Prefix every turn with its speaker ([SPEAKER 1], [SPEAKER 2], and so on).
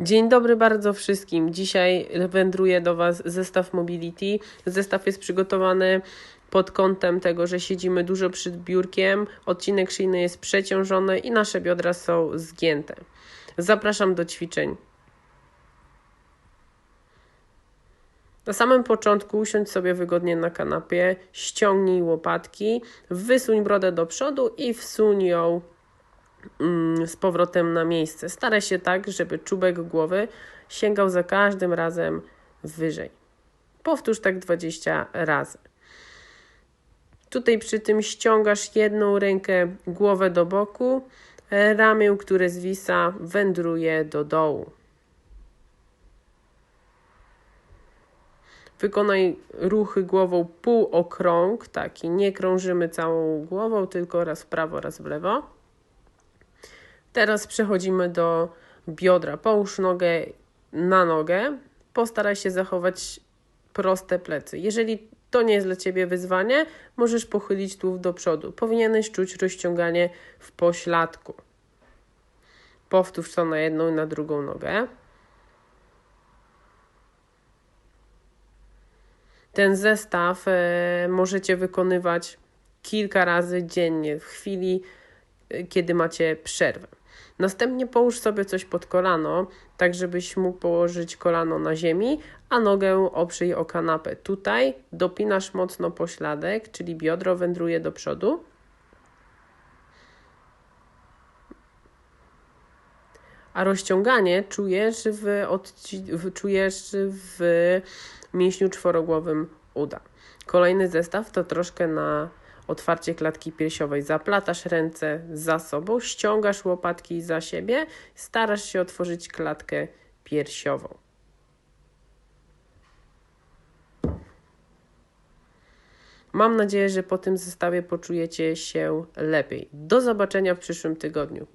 [SPEAKER 1] Dzień dobry bardzo wszystkim. Dzisiaj wędruje do Was zestaw Mobility. Zestaw jest przygotowany pod kątem tego, że siedzimy dużo przed biurkiem, odcinek szyjny jest przeciążony i nasze biodra są zgięte. Zapraszam do ćwiczeń. Na samym początku usiądź sobie wygodnie na kanapie, ściągnij łopatki, wysuń brodę do przodu i wsuń ją z powrotem na miejsce. Staraj się tak, żeby czubek głowy sięgał za każdym razem wyżej. Powtórz tak 20 razy. Tutaj przy tym ściągasz jedną rękę, głowę do boku, ramię, które zwisa, wędruje do dołu. Wykonaj ruchy głową półokrąg, taki nie krążymy całą głową, tylko raz w prawo, raz w lewo. Teraz przechodzimy do biodra. Połóż nogę na nogę. Postaraj się zachować proste plecy. Jeżeli to nie jest dla Ciebie wyzwanie, możesz pochylić tułów do przodu. Powinieneś czuć rozciąganie w pośladku. Powtórz to na jedną i na drugą nogę. Ten zestaw e, możecie wykonywać kilka razy dziennie, w chwili, e, kiedy macie przerwę. Następnie połóż sobie coś pod kolano, tak żebyś mógł położyć kolano na ziemi, a nogę oprzyj o kanapę. Tutaj dopinasz mocno pośladek, czyli biodro wędruje do przodu. A rozciąganie czujesz w, odci- czujesz w mięśniu czworogłowym uda. Kolejny zestaw to troszkę na otwarcie klatki piersiowej. Zaplatasz ręce za sobą, ściągasz łopatki za siebie, starasz się otworzyć klatkę piersiową. Mam nadzieję, że po tym zestawie poczujecie się lepiej. Do zobaczenia w przyszłym tygodniu.